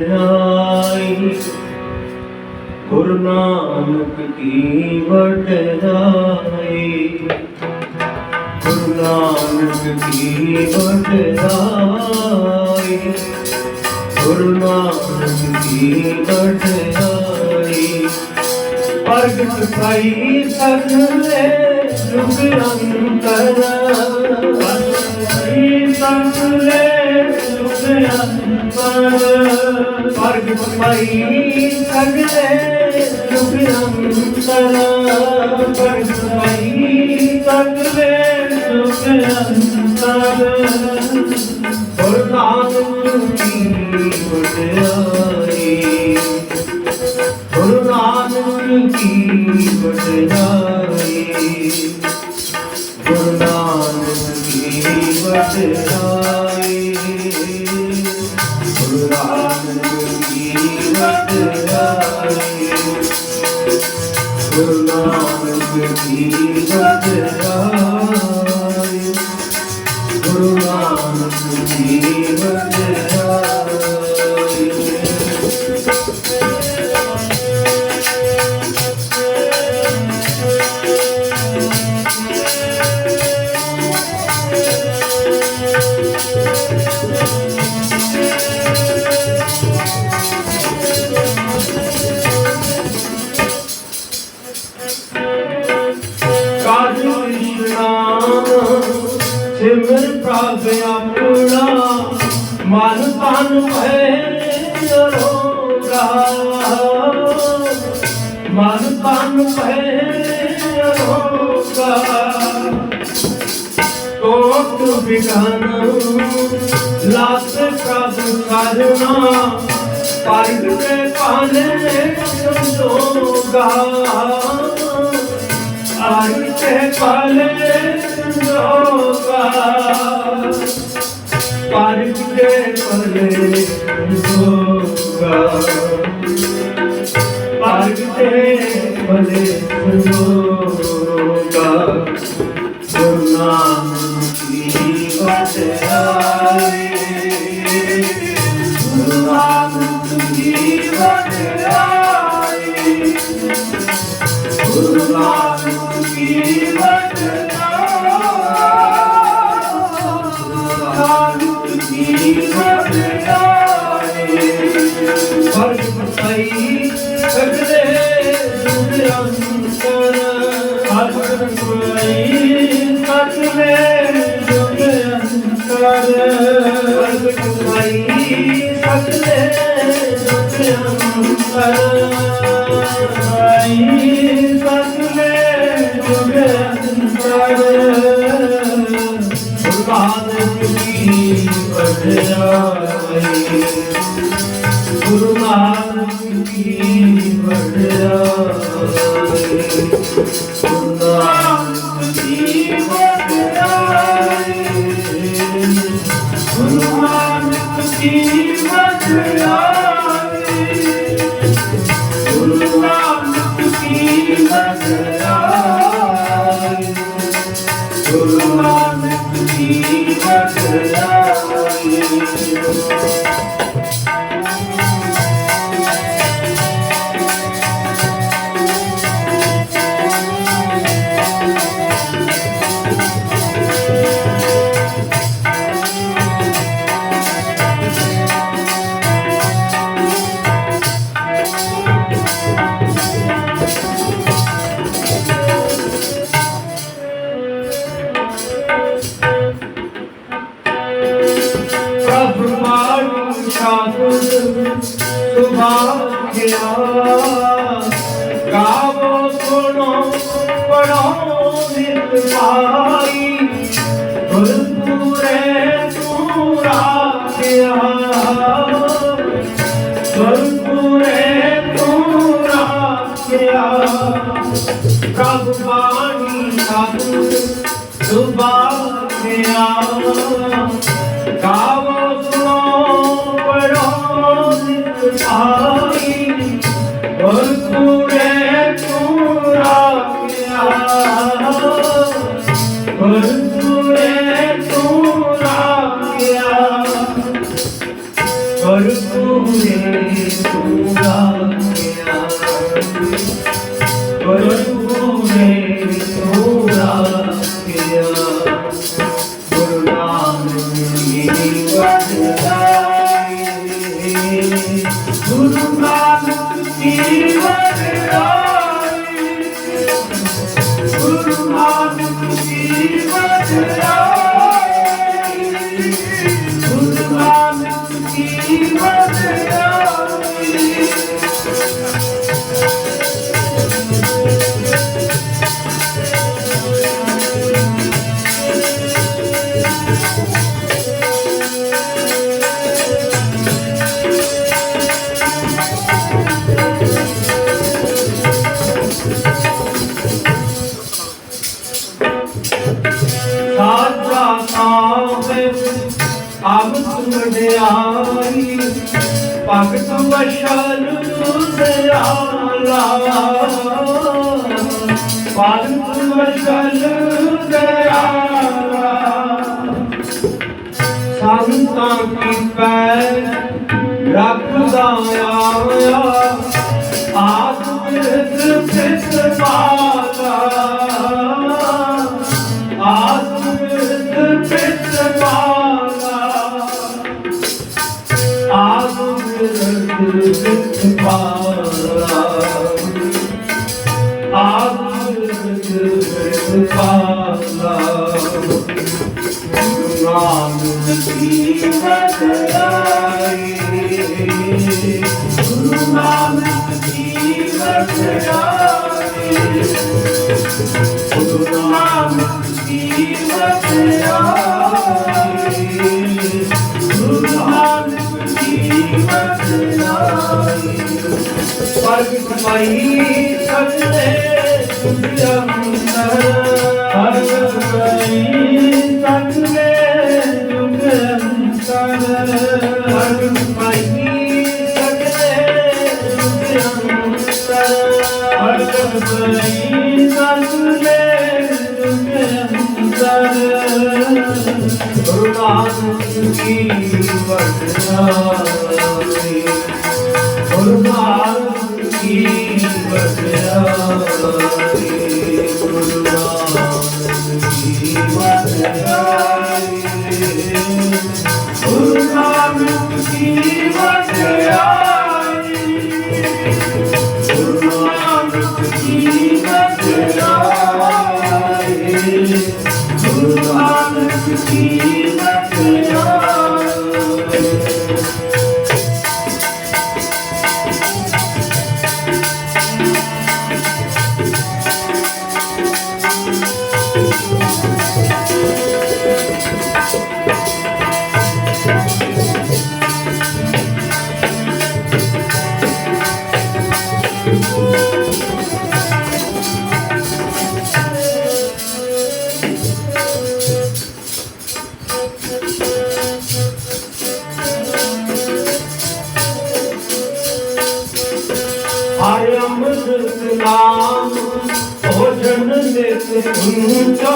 ਰਾਈ ਗੁਰੂ ਨਾਨਕ ਕੀ ਵਡਰਾਈ ਗੁਰੂ ਨਾਨਕ ਕੀ ਵਡਰਾਈ ਗੁਰੂ ਨਾਨਕ ਕੀ ਵਡਰਾਈ ਪ੍ਰਗਟ ਪਾਈ ਸਗਲੇ ਰੂਪ ਅੰਤਰ ਪਾਈ ਸਗਲੇ ਰੂਪ ਅੰਤਰ ਪ੍ਰਗਟ ਪਾਈ ਸਗਲੇ ਰੂਪ ਅੰਤਰ ਪ੍ਰਗਟ ਪਾਈ ਸਗਲੇ ਰੂਪ ਅੰਤਰ ਗੁਰੂ ਨਾਨਕ ਗੁਰੂ ਨਾਨਕ ਕੀ ਵਡਿਆਈ ਸਿਮਰ ਪ੍ਰਭ ਆਪਣਾ ਮਨ ਤਨ ਭੈ ਅਰੋਗਾ ਮਨ ਤਨ ਭੈ ਅਰੋਗਾ ਕੋਟ ਬਿਗਨ ਲਾਸ ਪ੍ਰਭ ਕਰਨਾ ਪਰਗ ਦੇ ਪਾਲੇ ਸੰਜੋਗਾ ਆਈ ਤੇ ਪਾਲੇ ਸੰਜੋਗਾ ਪਰਗ ਦੇ ਪਾਲੇ ਸੰਜੋਗਾ ਪਰਗ ਦੇ ਪਾਲੇ ਸੰਜੋਗਾ ਗੁਰੂ ਕੀ ਵਡਿਆਈ ਗੁਰੂ ਨਾਨਕ ਕੀ ਗੁਰੂ ਨਾਨਕ ਕੀ ਵਡਿਆਈ ਗੁਰੂ ਨਾਨਕ ਕੀ ਵਡਿਆਈ ਗੁਰੂ ਮਾਰੂ ਸੁਭਾਗਿਆ ਗਾਵੋ ਸੁਣੋ ਪੜੋ ਨਿਤ ਪਾਈ ਗੁਰਪੁਰੇ ਤੂੰ ਰਾਖਿਆ ਗੁਰਪੁਰੇ ਤੂੰ ਰਾਖਿਆ ਪ੍ਰਭ ਬਾਣੀ ਸਾਧੂ ਸੁਭਾਗਿਆ ਗਾਵੋ ਨਿਤ ਆਈ ਨਾਨਕ ਅਬ ਤੁਮੜਿਆਈ ਭਗਤ ਵਸ਼ਲ ਦਇਆਲਾ। ਭਗਤ ਵਸ਼ਲ ਦਇਆਲਾ। ਸੰਤਾਂ ਕੀ ਪੈ ਰੱਖਦਾ ਆਇਆ, ਆਪ ਬਿਰਧ ਸਿਤ ਪਾਲਾ। ਨਾਨਕ ਦੀ ਵਡਿਆਈ ਗੁਰੂ ਪਰਗ ਪਾਈ ਸਜਦੇ ਸੁਜੰਦਰ ਹਰ ਗਈ ਸਜਦੇ ਸੁਜੰਦਰ ਪਰਗ ਪਾਈ ਸਜਦੇ ਸੁਜੰਦਰ ਹਰ ਗਈ ਸਜਦੇ ਸੁਜੰਦਰ ਗੁਰੂ ਨਾਨਕ ਜੀ ਵਡਿਆਈ ਨਿਤ ਹੁੰਚਾ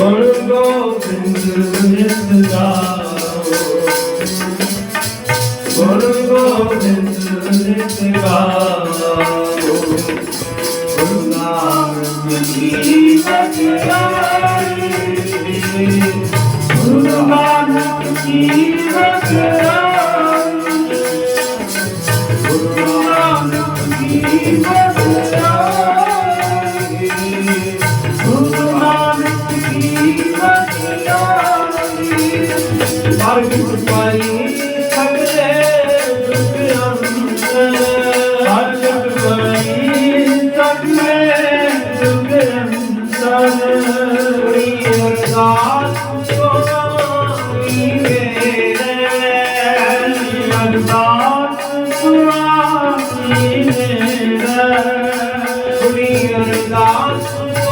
ਗੁਰੂ ਗੋਬਿੰਦ ਨਿਤ ਗਾਓ ਗੁਰੂ ਗੋਬਿੰਦ ਨਿਤ ਗਾਓ ਗੁਰੂ ਨਾਨਕ ਜੀ ਵਡਿਆਈ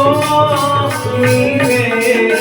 Oh, oh,